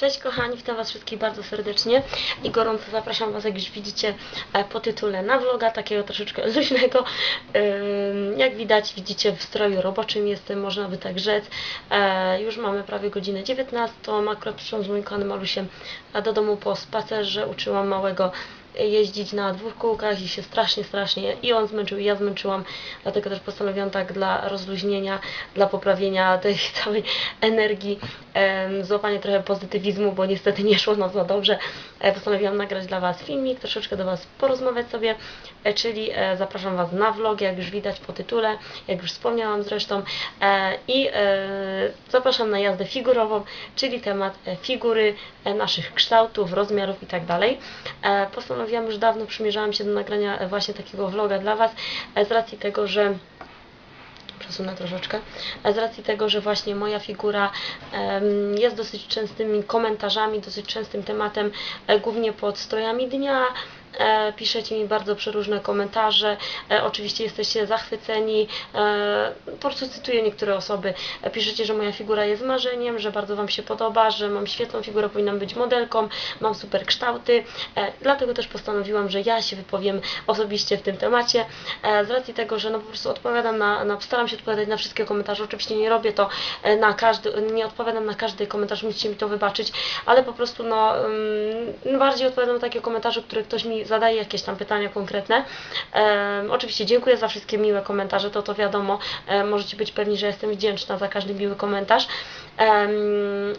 Cześć kochani, witam Was wszystkich bardzo serdecznie i gorąco zapraszam Was, jak już widzicie e, po tytule na vloga, takiego troszeczkę luźnego. Jak widać, widzicie w stroju roboczym jestem, można by tak rzec. E, Już mamy prawie godzinę 19, akurat przyszłam z moim kochanym Malusiem e, do domu po spacerze, uczyłam małego jeździć na dwóch kółkach i się strasznie, strasznie i on zmęczył i ja zmęczyłam, dlatego też postanowiłam tak dla rozluźnienia, dla poprawienia tej całej energii, złapanie trochę pozytywizmu, bo niestety nie szło nam za dobrze. E, postanowiłam nagrać dla Was filmik, troszeczkę do Was porozmawiać sobie, e, czyli e, zapraszam Was na vlog, jak już widać po tytule, jak już wspomniałam zresztą. I zapraszam na jazdę figurową, czyli temat figury, naszych kształtów, rozmiarów i tak Postanowiłam już dawno, przymierzałam się do nagrania właśnie takiego vloga dla Was, z racji tego, że przesunę troszeczkę, e, z racji tego, że właśnie moja figura jest dosyć częstymi komentarzami, dosyć częstym tematem, e, głównie pod strojami dnia. E, piszecie mi bardzo przeróżne komentarze, e, oczywiście jesteście zachwyceni, e, po prostu cytuję niektóre osoby, piszecie, że moja figura jest marzeniem, że bardzo Wam się podoba, że mam świetną figurę, powinnam być modelką, mam super kształty, dlatego też postanowiłam, że ja się wypowiem osobiście w tym temacie, z racji tego, że no po prostu odpowiadam na, na staram się odpowiadać na wszystkie komentarze, oczywiście nie robię to na każdy, nie odpowiadam na każdy komentarz, musicie mi to wybaczyć, ale po prostu no, ym, bardziej odpowiadam na takie komentarze, które ktoś mi zadaje jakieś tam pytania konkretne. Em, oczywiście dziękuję za wszystkie miłe komentarze, to to wiadomo, e, możecie być pewni, że jestem wdzięczna za każdy miły komentarz, Em,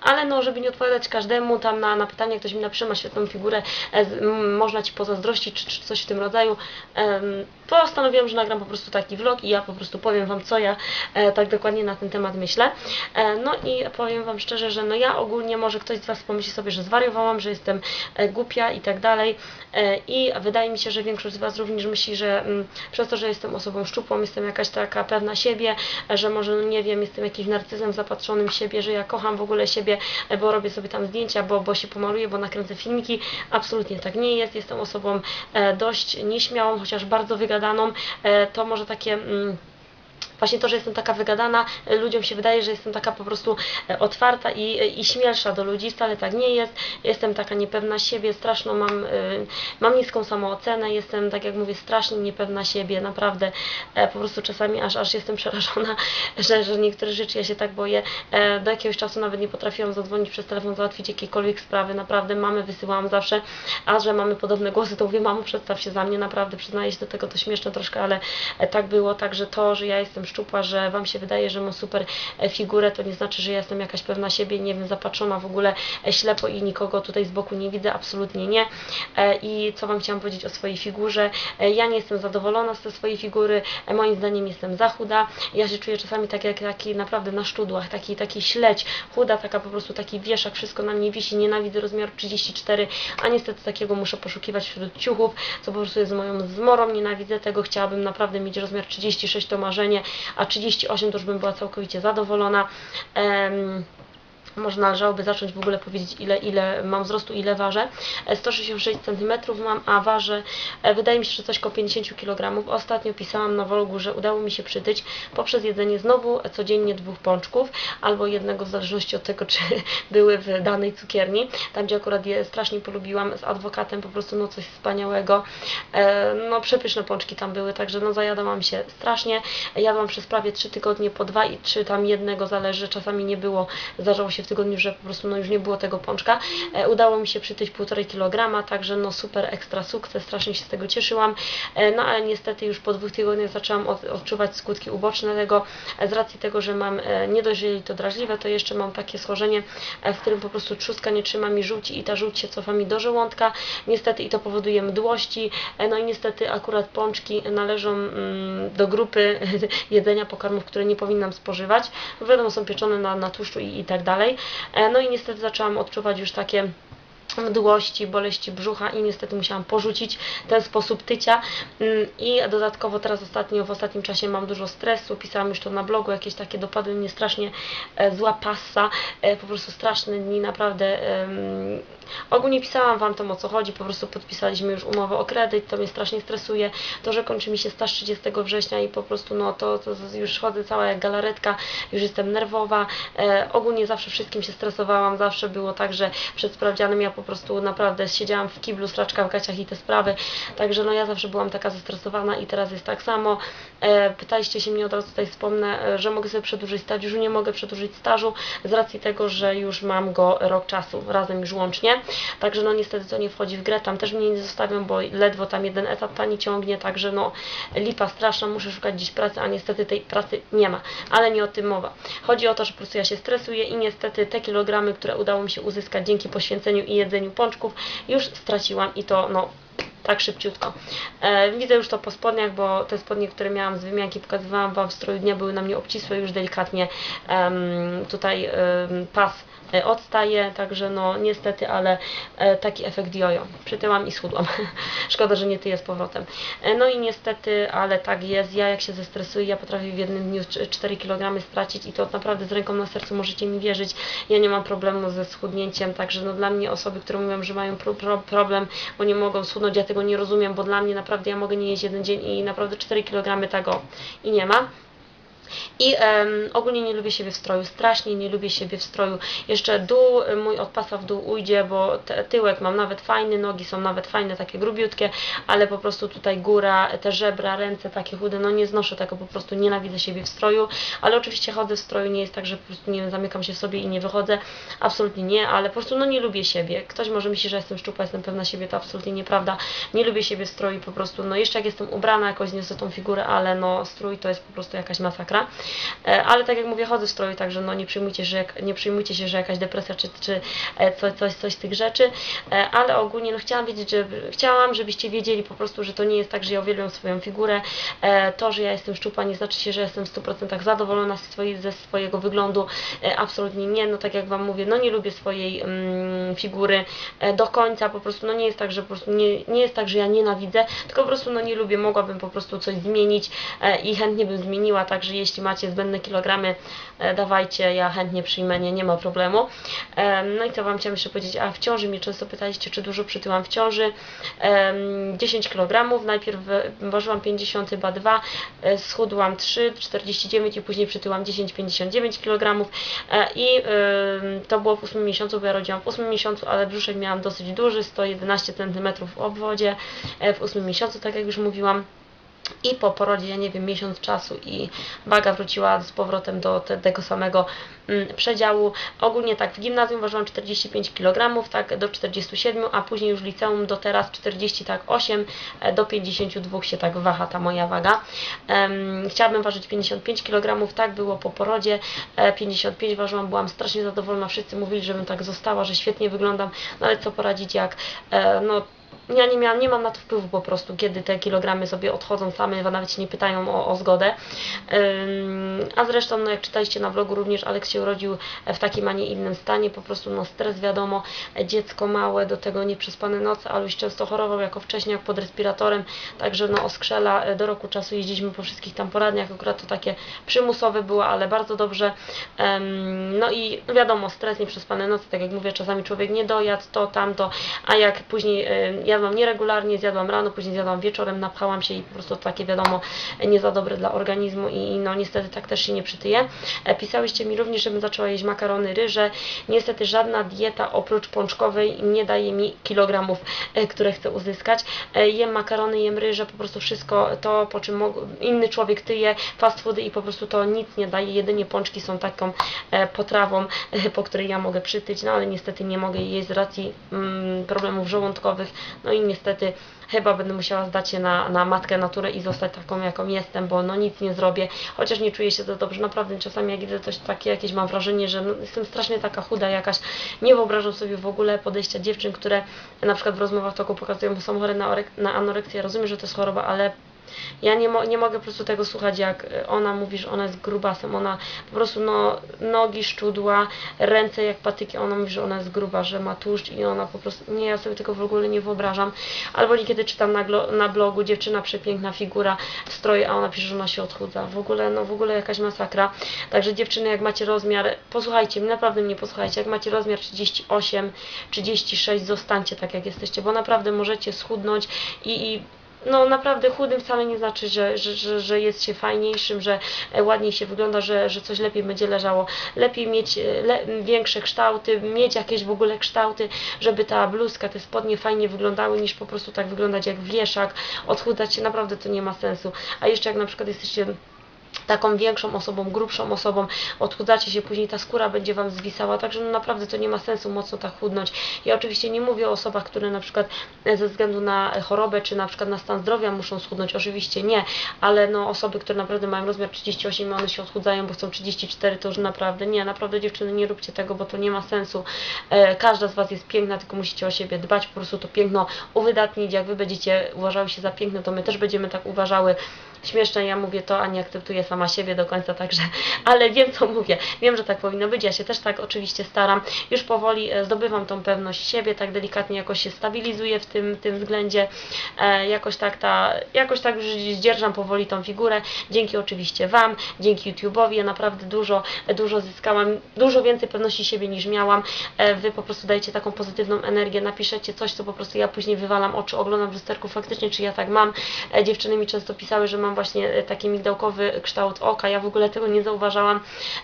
ale no, żeby nie odpowiadać każdemu tam na, na pytanie, ktoś mi napisze, ma świetną figurę, e, można Ci pozazdrościć, czy, czy coś w tym rodzaju, em, postanowiłam, że nagram po prostu taki vlog i ja po prostu powiem Wam, co ja e, tak dokładnie na ten temat myślę. E, no i powiem Wam szczerze, że no ja ogólnie, może ktoś z Was pomyśli sobie, że zwariowałam, że jestem e, głupia i tak dalej e, i wydaje mi się, że większość z Was również myśli, że mm, przez to, że jestem osobą szczupłą, jestem jakaś taka pewna siebie, e, że może, no nie wiem, jestem jakimś narcyzem zapatrzonym w siebie, że ja kocham w ogóle siebie, e, bo robię sobie tam zdjęcia, bo, bo się pomaluję, bo nakręcę filmiki. Absolutnie tak nie jest. Jestem osobą e, dość nieśmiałą, chociaż bardzo wygadaną. E, to może takie... Właśnie to, że jestem taka wygadana, e, ludziom się wydaje, że jestem taka po prostu e, otwarta i, i śmielsza do ludzi, wcale tak nie jest. Jestem taka niepewna siebie, straszną mam, e, mam niską samoocenę, jestem, tak jak mówię, strasznie niepewna siebie, naprawdę e, po prostu czasami aż, aż jestem przerażona, że, że niektóre rzeczy ja się tak boję. E, Do jakiegoś czasu nawet nie potrafiłam zadzwonić przez telefon, załatwić jakiekolwiek sprawy, naprawdę mamy wysyłałam zawsze, a że mamy podobne głosy, to mówię, mamo, przedstaw się za mnie, naprawdę przyznaję się do tego, to śmieszne troszkę, ale e, tak było, także to, że ja jestem szczupła, że Wam się wydaje, że mam super e, figurę, to nie znaczy, że jestem jakaś pewna siebie, nie wiem, zapatrzona w ogóle e, ślepo i nikogo tutaj z boku nie widzę, absolutnie nie. E, I co Wam chciałam powiedzieć o swojej figurze, ja nie jestem zadowolona z tej swojej figury, moim zdaniem jestem za chuda, ja się czuję czasami tak jak taki naprawdę na szczudłach, taki, taki śledź, chuda, taka po prostu taki wieszak, wszystko na mnie wisi, nienawidzę rozmiaru 34, a niestety takiego muszę poszukiwać wśród ciuchów, co po prostu jest moją zmorą, nienawidzę tego, chciałabym naprawdę mieć rozmiar 36 to marzenie, a 38 to już bym była całkowicie zadowolona. Em, może należałoby zacząć w ogóle powiedzieć, ile, ile mam wzrostu, ile ważę. E, 166 cm mam, a ważę, e, wydaje mi się, że coś koło 50 kg. Ostatnio pisałam na vlogu, że udało mi się przytyć poprzez jedzenie znowu codziennie dwóch pączków, albo jednego w zależności od tego, czy były w danej cukierni. Tam, gdzie akurat je strasznie polubiłam z adwokatem, po prostu no coś wspaniałego. E, No przepyszne pączki tam były, także no zajadałam się strasznie. Jadłam przez prawie 3 tygodnie po dwa i czy tam jednego zależy, czasami nie było, zdarzało się w tygodniu, że po prostu no już nie było tego pączka. E, udało mi się przytyć 1,5 kg, także no super ekstra sukces, strasznie się z tego cieszyłam. E, no ale niestety już po dwóch tygodniach zaczęłam od, odczuwać skutki uboczne tego, e, z racji tego, że mam nie dość, to drażliwe, to jeszcze mam takie schorzenie, w którym po prostu trzustka nie trzyma mi żółci i ta żółć się cofa mi do żołądka. Niestety i to powoduje mdłości, no i niestety akurat pączki należą mm, do grupy jedzenia pokarmów, które nie powinnam spożywać. Wiadomo, są pieczone na, na tłuszczu i, i tak dalej. E, No i niestety zaczęłam odczuwać już takie mdłości, boleści brzucha i niestety musiałam porzucić ten sposób tycia. Mm, i dodatkowo teraz ostatnio, w ostatnim czasie mam dużo stresu, pisałam już to na blogu, jakieś takie dopadły mnie strasznie e, zła passa, e, po prostu straszne dni, naprawdę ogólnie pisałam Wam tam o co chodzi, po prostu podpisaliśmy już umowę o kredyt, to mnie strasznie stresuje, to, że kończy mi się staż 30 września i po prostu no to, to już chodzę cała jak galaretka, już jestem nerwowa, e, ogólnie zawsze wszystkim się stresowałam, zawsze było tak, że przed sprawdzianem ja po prostu naprawdę siedziałam w kiblu, sraczka w gaciach i te sprawy, także no ja zawsze byłam taka zestresowana i teraz jest tak samo. E, pytaliście się mnie od razu tutaj wspomnę, e, że mogę sobie przedłużyć staż, już nie mogę przedłużyć stażu z racji tego, że już mam go rok czasu, razem już łącznie, także no niestety to nie wchodzi w grę, tam też mnie nie zostawią, bo ledwo tam jeden etap pani ciągnie, także no lipa straszna, muszę szukać gdzieś pracy, a niestety tej pracy nie ma, ale nie o tym mowa. Chodzi o to, że po prostu ja się stresuję i niestety te kilogramy, które udało mi się uzyskać dzięki poświęceniu i jedzeniu pączków, już straciłam i to no tak szybciutko. E, widzę już to po spodniach, bo te spodnie, które miałam z wymianki, pokazywałam Wam w stroju dnia, były na mnie obcisłe, już delikatnie em, tutaj em, pas e, odstaje, także no niestety, ale e, taki efekt jojo. Przytyłam i schudłam. Szkoda, że nie tyję z powrotem. E, no i niestety, ale tak jest. Ja jak się zestresuję, ja potrafię w jednym dniu cz- 4 kg stracić i to naprawdę z ręką na sercu możecie mi wierzyć. Ja nie mam problemu ze schudnięciem, także no dla mnie osoby, które mówią, że mają pro, pro, problem, bo nie mogą schudnąć, ja tego nie rozumiem, bo dla mnie naprawdę ja mogę nie jeść jeden dzień i naprawdę 4 kg tego i nie ma. I em, ogólnie nie lubię siebie w stroju, strasznie nie lubię siebie w stroju. Jeszcze dół, y, mój od pasa w dół ujdzie, bo tyłek mam nawet fajny, nogi są nawet fajne, takie grubiutkie, ale po prostu tutaj góra, te żebra, ręce takie chude, no nie znoszę tego, po prostu nienawidzę siebie w stroju, ale oczywiście chodzę w stroju, nie jest tak, że po prostu nie wiem, zamykam się w sobie i nie wychodzę, absolutnie nie, ale po prostu no nie lubię siebie. Ktoś może myśli, że jestem szczupła, jestem pewna siebie, to absolutnie nieprawda. Nie lubię siebie w stroju, po prostu, no jeszcze jak jestem ubrana, jakoś niosę tą figurę, ale no strój to jest po prostu jakaś masakra. E, Ale tak jak mówię, chodzę w stroju, także no nie przejmujcie, że, jak- nie przejmujcie się, że jakaś depresja czy, czy e, coś, coś, coś z tych rzeczy, E, ale ogólnie no chciałam wiedzieć, że chciałam, żebyście wiedzieli po prostu, że to nie jest tak, że ja uwielbiam swoją figurę. To, że ja jestem szczupła nie znaczy się, że jestem w 100% zadowolona ze, swojego wyglądu. Absolutnie nie, no tak jak Wam mówię, no nie lubię swojej mm, figury do końca, po prostu no nie jest tak, że po prostu nie, nie jest tak, że ja nienawidzę, tylko po prostu no nie lubię, mogłabym po prostu coś zmienić i chętnie bym zmieniła, także jeśli macie zbędne kilogramy, e, dawajcie, ja chętnie przyjmę, nie, nie ma problemu. Em, No i co Wam chciałam jeszcze powiedzieć, a w ciąży mnie często pytaliście, czy dużo przytyłam w ciąży. Em, 10 kg, najpierw ważyłam 50, chyba 2, e, schudłam 3, 49 i później przytyłam 10, 59 kg E, i to było w 8 miesiącu, bo ja rodziłam w 8 miesiącu, ale brzuszek miałam dosyć duży, 111 cm w obwodzie w 8 miesiącu, tak jak już mówiłam. I po porodzie, ja nie wiem, miesiąc czasu i waga wróciła z powrotem do te, tego samego mm, przedziału. Ogólnie tak, w gimnazjum ważyłam 45 kg, tak do 47, a później już liceum do teraz 40, tak 8, e, do 52 się tak waha ta moja waga. Em, chciałabym ważyć 55 kg, tak było po porodzie, e, 55 ważyłam, byłam strasznie zadowolona, wszyscy mówili, żebym tak została, że świetnie wyglądam, no ale co poradzić, jak e, no ja nie, miałam, nie mam na to wpływu po prostu, kiedy te kilogramy sobie odchodzą same, nawet się nie pytają o, o zgodę. Ym, a zresztą, no jak czytaliście na vlogu, również Aleks się urodził w takim, a nie innym stanie, po prostu no stres wiadomo, dziecko małe, do tego nieprzespane noce, ale już często chorował jako wcześniak pod respiratorem, także no oskrzela, e, do roku czasu jeździliśmy po wszystkich tam poradniach, akurat to takie przymusowe było, ale bardzo dobrze. Ym, no i wiadomo, stres, nieprzespane noce, tak jak mówię, czasami człowiek nie dojadł, to, tamto, a jak później y, jadłam nieregularnie, zjadłam rano, później zjadłam wieczorem, napchałam się i po prostu takie wiadomo, nie za dobre dla organizmu i no niestety tak też się nie przytyje. E, Pisałyście mi również, żebym zaczęła jeść makarony, ryże. Niestety żadna dieta oprócz pączkowej nie daje mi kilogramów, e, które chcę uzyskać. E, Jem makarony, jem ryże, po prostu wszystko to, po czym inny człowiek tyje, fast foody i po prostu to nic nie daje, jedynie pączki są taką potrawą, po której ja mogę przytyć, no ale niestety nie mogę jeść z racji mm, problemów żołądkowych, no i niestety chyba będę musiała zdać się na, na matkę naturę i zostać taką, jaką jestem, bo no nic nie zrobię, chociaż nie czuję się za dobrze, naprawdę czasami jak widzę coś takie, jakieś mam wrażenie, że no, jestem strasznie taka chuda jakaś, nie wyobrażam sobie w ogóle podejścia dziewczyn, które na przykład w rozmowach toku pokazują, bo są chore na, na anoreksję, rozumiem, że to jest choroba, ale Ja nie, mo- nie mogę po prostu tego słuchać, jak y, ona mówi, że ona jest grubasem. Ona po prostu no, nogi szczudła, ręce jak patyki. Ona mówi, że ona jest gruba, że ma tłuszcz i ona po prostu. Nie, ja sobie tego w ogóle nie wyobrażam. Albo niekiedy czytam na, na blogu dziewczyna przepiękna figura w stroju, a ona pisze, że ona się odchudza. W ogóle, no w ogóle jakaś masakra. Także dziewczyny, jak macie rozmiar, posłuchajcie naprawdę mnie posłuchajcie. Jak macie rozmiar 38, 36, zostańcie tak jak jesteście, bo naprawdę możecie schudnąć i, i no naprawdę chudym wcale nie znaczy, że, że, że, że jest się fajniejszym, że e, ładniej się wygląda, że, że coś lepiej będzie leżało. Lepiej mieć e, le, większe kształty, mieć jakieś w ogóle kształty, żeby ta bluzka, te spodnie fajnie wyglądały, niż po prostu tak wyglądać jak wieszak. Odchudzać się naprawdę to nie ma sensu. A jeszcze jak na przykład jesteście taką większą osobą, grubszą osobą, odchudzacie się, później ta skóra będzie Wam zwisała, także no naprawdę to nie ma sensu mocno tak chudnąć. Ja oczywiście nie mówię o osobach, które na przykład e, ze względu na chorobę, czy na przykład na stan zdrowia muszą schudnąć, oczywiście nie, ale no osoby, które naprawdę mają rozmiar 38 i one się odchudzają, bo chcą 34, to już naprawdę nie, naprawdę dziewczyny nie róbcie tego, bo to nie ma sensu. E, każda z Was jest piękna, tylko musicie o siebie dbać, po prostu to piękno uwydatnić, jak Wy będziecie uważały się za piękne, to my też będziemy tak uważały. Śmieszne, ja mówię to, a nie akceptuję sama siebie do końca, także, ale wiem co mówię, wiem, że tak powinno być, ja się też tak oczywiście staram, już powoli e, zdobywam tą pewność siebie, tak delikatnie jakoś się stabilizuję w tym, tym względzie, e, jakoś tak ta, jakoś tak już zdzierżam powoli tą figurę, dzięki oczywiście Wam, dzięki YouTube'owi, ja naprawdę dużo, dużo zyskałam, dużo więcej pewności siebie niż miałam, e, Wy po prostu dajecie taką pozytywną energię, napiszecie coś, co po prostu ja później wywalam oczy, oglądam w lusterku faktycznie, czy ja tak mam, dziewczyny mi często pisały, że mam właśnie e, taki migdałkowy kształt oka, ja w ogóle tego nie zauważałam.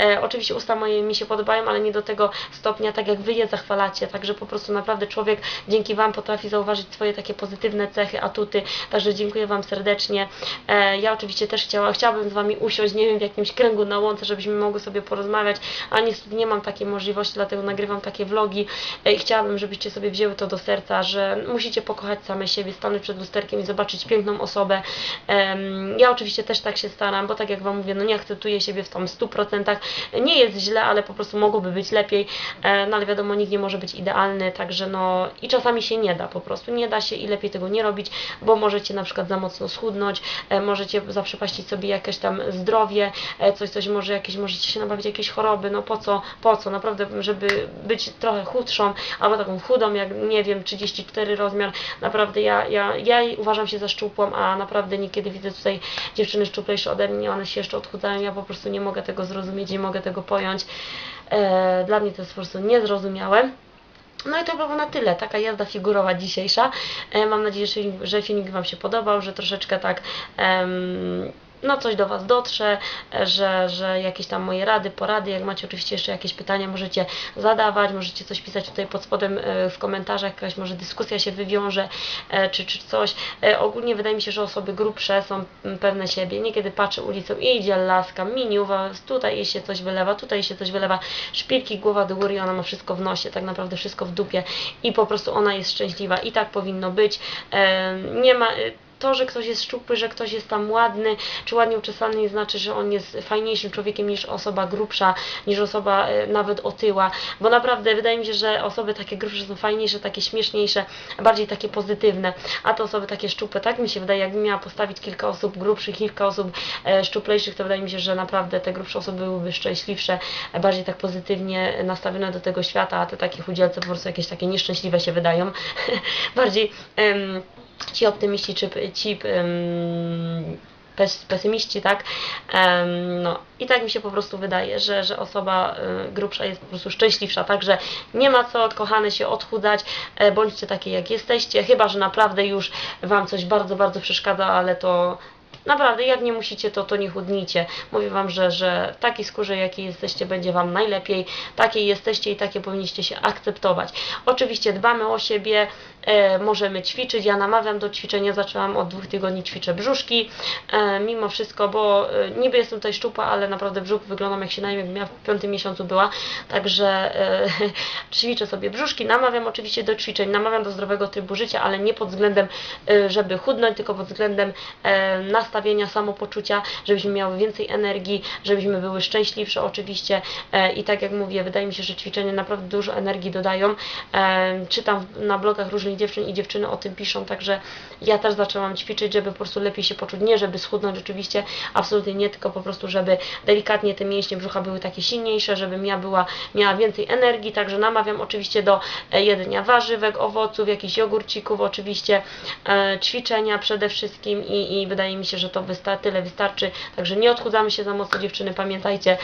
E, oczywiście usta moje mi się podobają, ale nie do tego stopnia, tak jak Wy je zachwalacie, także po prostu naprawdę człowiek dzięki Wam potrafi zauważyć swoje takie pozytywne cechy, atuty, także dziękuję Wam serdecznie. E, ja oczywiście też chciała, chciałabym z Wami usiąść, nie wiem, w jakimś kręgu na łące, żebyśmy mogły sobie porozmawiać, ale niestety nie mam takiej możliwości, dlatego nagrywam takie vlogi e, i chciałabym, żebyście sobie wzięły to do serca, że musicie pokochać same siebie, stanąć przed lusterkiem i zobaczyć piękną osobę. Em, Ja oczywiście też tak się staram, bo tak jak Wam mówię, no nie akceptuję siebie w tam 100%. Nie jest źle, ale po prostu mogłoby być lepiej. E, No ale wiadomo, nikt nie może być idealny, także no i czasami się nie da po prostu. Nie da się i lepiej tego nie robić, bo możecie na przykład za mocno schudnąć, e, możecie zaprzepaścić sobie jakieś tam zdrowie, e, coś, coś może jakieś, możecie się nabawić jakieś choroby, no po co, po co, naprawdę, żeby być trochę chudszą, albo taką chudą, jak nie wiem, 34 rozmiar, naprawdę ja, ja, ja uważam się za szczupłą, a naprawdę niekiedy widzę tutaj dziewczyny szczuplejsze ode mnie, one się jeszcze odchudzają, ja po prostu nie mogę tego zrozumieć, nie mogę tego pojąć. E, dla mnie to jest po prostu niezrozumiałe. No i to było na tyle, taka jazda figurowa dzisiejsza. E, mam nadzieję, że filmik, Wam się podobał, że troszeczkę tak em, no coś do Was dotrze, że, że jakieś tam moje rady, porady, jak macie oczywiście jeszcze jakieś pytania, możecie zadawać, możecie coś pisać tutaj pod spodem e, w komentarzach, jakaś może dyskusja się wywiąże, e, czy, czy coś. E, Ogólnie wydaje mi się, że osoby grubsze są pewne siebie. Niekiedy patrzę ulicą i idzie laska, miniuwa, tutaj jej się coś wylewa, tutaj się coś wylewa, szpilki, głowa do góry ona ma wszystko w nosie, tak naprawdę wszystko w dupie i po prostu ona jest szczęśliwa i tak powinno być. Nie ma to, że ktoś jest szczupły, że ktoś jest tam ładny, czy ładnie uczesany, nie znaczy, że on jest fajniejszym człowiekiem niż osoba grubsza, niż osoba e, nawet otyła, bo naprawdę wydaje mi się, że osoby takie grubsze są fajniejsze, takie śmieszniejsze, bardziej takie pozytywne, a te osoby takie szczupłe, tak mi się wydaje, jakbym miała postawić kilka osób grubszych, kilka osób e, szczuplejszych, to wydaje mi się, że naprawdę te grubsze osoby byłyby szczęśliwsze, e, bardziej tak pozytywnie nastawione do tego świata, a te takie chudzielce po prostu jakieś takie nieszczęśliwe się wydają, bardziej em, ci optymiści czy ci pesymiści, tak? No i tak mi się po prostu wydaje, że, że osoba y, grubsza jest po prostu szczęśliwsza, także nie ma co, kochane, się odchudzać, e, bądźcie takie jak jesteście, chyba, że naprawdę już Wam coś bardzo, bardzo przeszkadza, ale to Naprawdę, jak nie musicie, to, to nie chudnijcie. Mówię Wam, że, że w takiej skórze, jakiej jesteście, będzie Wam najlepiej. Takiej jesteście i takie powinniście się akceptować. Oczywiście dbamy o siebie, e, możemy ćwiczyć. Ja namawiam do ćwiczenia, zaczęłam od dwóch tygodni ćwiczę brzuszki. E, mimo wszystko, bo e, niby jestem tutaj szczupła, ale naprawdę brzuch wyglądam jak się najmniej w piątym miesiącu była. Także ćwiczę sobie brzuszki. Namawiam oczywiście do ćwiczeń, namawiam do zdrowego trybu życia, ale nie pod względem, żeby chudnąć, tylko pod względem nastawienia, samopoczucia, żebyśmy miały więcej energii, żebyśmy były szczęśliwsze oczywiście i tak jak mówię, wydaje mi się, że ćwiczenia naprawdę dużo energii dodają. Czytam na blogach różnych dziewczyn i dziewczyny o tym piszą, także ja też zaczęłam ćwiczyć, żeby po prostu lepiej się poczuć, nie żeby schudnąć oczywiście, absolutnie nie, tylko po prostu, żeby delikatnie te mięśnie brzucha były takie silniejsze, żebym ja była, miała więcej energii, także namawiam oczywiście do e, jedzenia warzywek, owoców, jakichś jogurcików, oczywiście e, ćwiczenia przede wszystkim i, i wydaje mi się, że to wysta- tyle wystarczy, także nie odchudzamy się za mocno dziewczyny, pamiętajcie.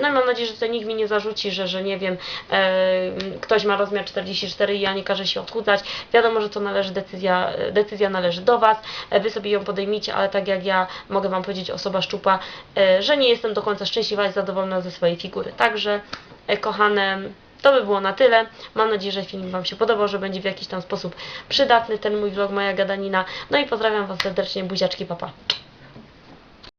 No i mam nadzieję, że tutaj nikt mi nie zarzuci, że, że nie wiem, em, ktoś ma rozmiar 44 i ja nie każę się odchudzać. Wiadomo, że to należy decyzja, decyzja należy do Was, Wy sobie ją podejmijcie, ale tak jak ja mogę Wam powiedzieć, osoba szczupła, e, że nie jestem do końca szczęśliwa i zadowolona ze swojej figury. Także, e, kochane, to by było na tyle. Mam nadzieję, że film Wam się podobał, że będzie w jakiś tam sposób przydatny ten mój vlog, moja gadanina. No i pozdrawiam Was serdecznie, buziaczki, papa.